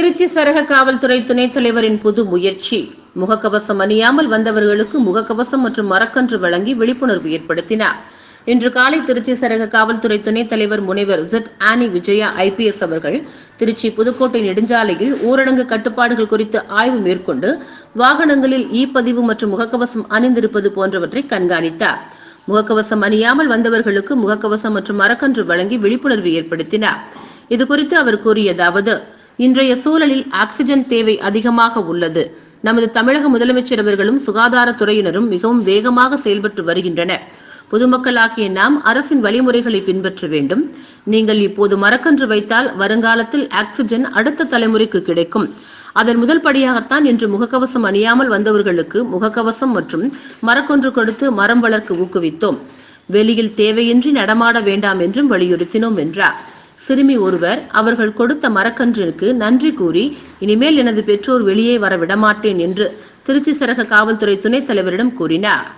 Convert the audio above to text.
திருச்சி சரக காவல்துறை துணைத் தலைவரின் புது முயற்சி. முகக்கவசம் அணியாமல் வந்தவர்களுக்கு முகக்கவசம் மற்றும் மரக்கன்று வழங்கி விழிப்புணர்வு ஏற்படுத்தினார். இன்று காலை திருச்சி சரக காவல்துறை துணைத் தலைவர் முனைவர் ஜெட் ஆனி விஜயா ஐபிஎஸ் அவர்கள் திருச்சி புதுக்கோட்டை நெடுஞ்சாலையில் ஊரடங்கு கட்டுப்பாடுகள் குறித்து ஆய்வு மேற்கொண்டு வாகனங்களில் இ பதிவு மற்றும் முகக்கவசம் அணிந்திருப்பது போன்றவற்றை கண்காணித்தார். முகக்கவசம் அணியாமல் வந்தவர்களுக்கு முகக்கவசம் மற்றும் மரக்கன்று வழங்கி விழிப்புணர்வு ஏற்படுத்தினார். இதுகுறித்து அவர் கூறியதாவது இன்றைய சூழலில் ஆக்சிஜன் தேவை அதிகமாக உள்ளது. நமது தமிழக முதலமைச்சர் அவர்களும் சுகாதாரத்துறையினரும் மிகவும் வேகமாக செயல்பட்டு வருகின்றனர். பொதுமக்களாகிய நாம் அரசின் வழிமுறைகளை பின்பற்ற வேண்டும். நீங்கள் இப்போது மரக்கன்று வைத்தால் வருங்காலத்தில் ஆக்சிஜன் அடுத்த தலைமுறைக்கு கிடைக்கும். அதன் முதல் படியாகத்தான் இன்று முகக்கவசம் அணியாமல் வந்தவர்களுக்கு முகக்கவசம் மற்றும் மரக்கொன்று கொடுத்து மரம் வளர்க்க ஊக்குவித்தோம். வெளியில் தேவையின்றி நடமாட வேண்டாம் என்றும் வலியுறுத்தினோம் என்றார். சிறுமி ஒருவர் அவர்கள் கொடுத்த மரக்கன்றிற்கு நன்றி கூறி இனிமேல் எனது பெற்றோர் வெளியே வர விடமாட்டேன் என்று திருச்சி சரக காவல்துறை துணைத் தலைவரிடம் கூறினார்.